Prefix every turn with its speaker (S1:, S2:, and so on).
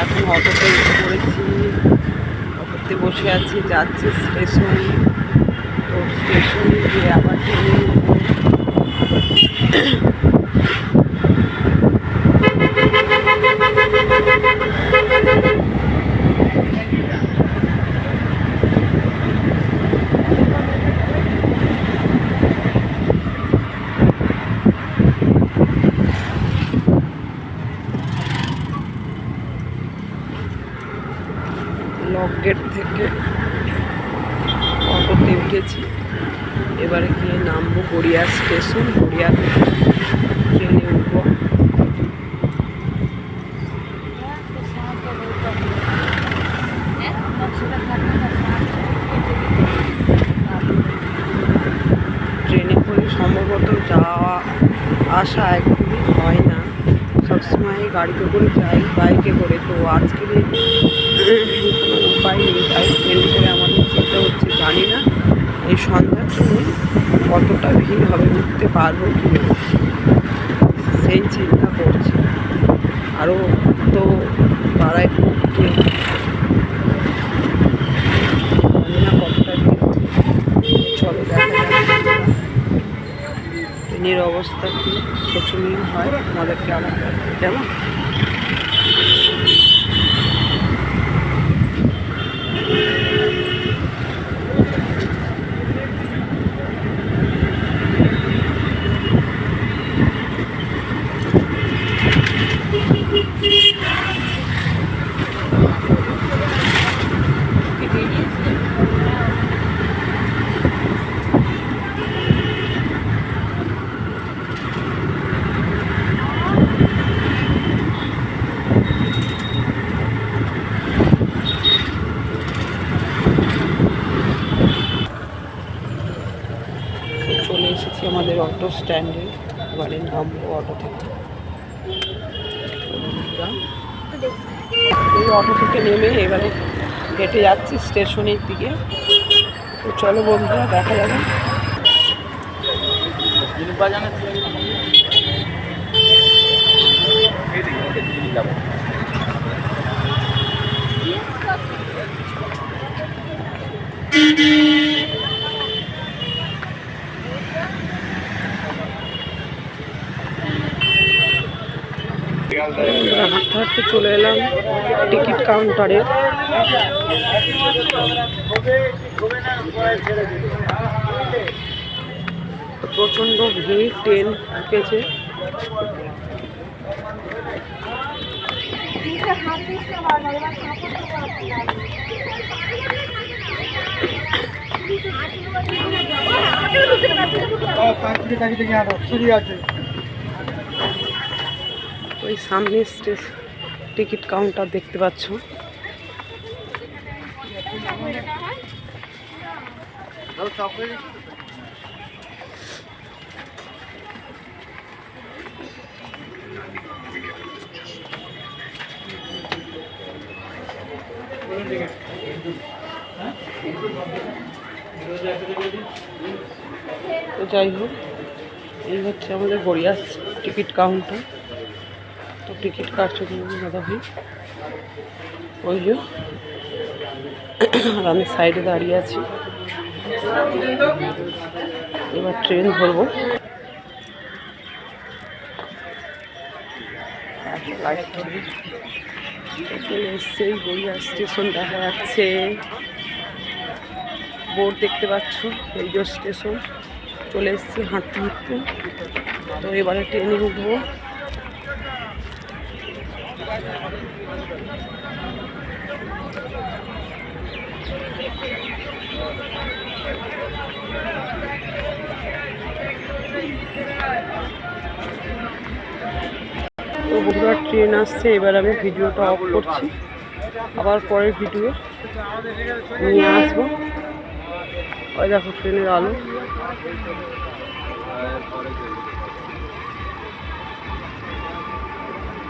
S1: এখন অটোতে পড়েছি অটোতে বসে আছি যাচ্ছি স্টেশন তো স্টেশন গিয়ে আবার ট্রেনে উঠবো। লক গেট থেকে অটোতে উঠেছি। এবারে গিয়ে নামবো গড়িয়া স্টেশন, গড়িয়া ট্রেনে উঠবো। ট্রেনে করে সম্ভবত যাওয়া, আসা একদমই হয় না। সবসময় গাড়িতে করে যাই, বাইকে করে। তো আজকে ট্রেনে করে আমাদের যেতে হচ্ছে, জানি না। এই সন্ধ্যার সময় কতটা ভিড় হবে উঠতে পারব কি সেই চিন্তা করছি। আরও তো পাড়ায় ঢুকতে জানি দেখা যাক। ট্রেনের অবস্থা কি? শোচনীয় হয়। আমাদেরকে আবার কেমন তো চলে এসেছি আমাদের অটো স্ট্যান্ডে এবারে নামবো অটো থেকে। এই অটো থেকে নেমে এবারে হেঁটে যাচ্ছি স্টেশনের দিকে। তো চলো বন্ধুরা, দেখা যাবে। আমরা হাঁটতে চলে এলাম টিকিট কাউন্টারে। তো প্রচণ্ড ভিড় ট্রেন ঢুকেছে। ওই সামনে স্টেজ টিকিট কাউন্টার দেখতে পাচ্ছ। তো যাই হোক, এই হচ্ছে আমাদের গড়িয়া টিকিট কাউন্টার। তো টিকিট কাটছে কিন্তু দাদা ভাই? ওই যে। আর আমি সাইডে দাঁড়িয়ে আছি। এবার ট্রেন ধরবো। চলে এসছে গড়িয়া স্টেশন দেখা যাচ্ছে। বোর্ড দেখতে পাচ্ছ এই স্টেশন। চলে এসছি হাঁটতে হাঁটতে। তো এবারে ট্রেনে উঠবো। বন্ধুরা, ট্রেন আসছে, এবার আমি ভিডিওটা অফ করছি। আবার পরের ভিডিও নিয়ে আসব। ওই দেখো, ট্রেনের আলো।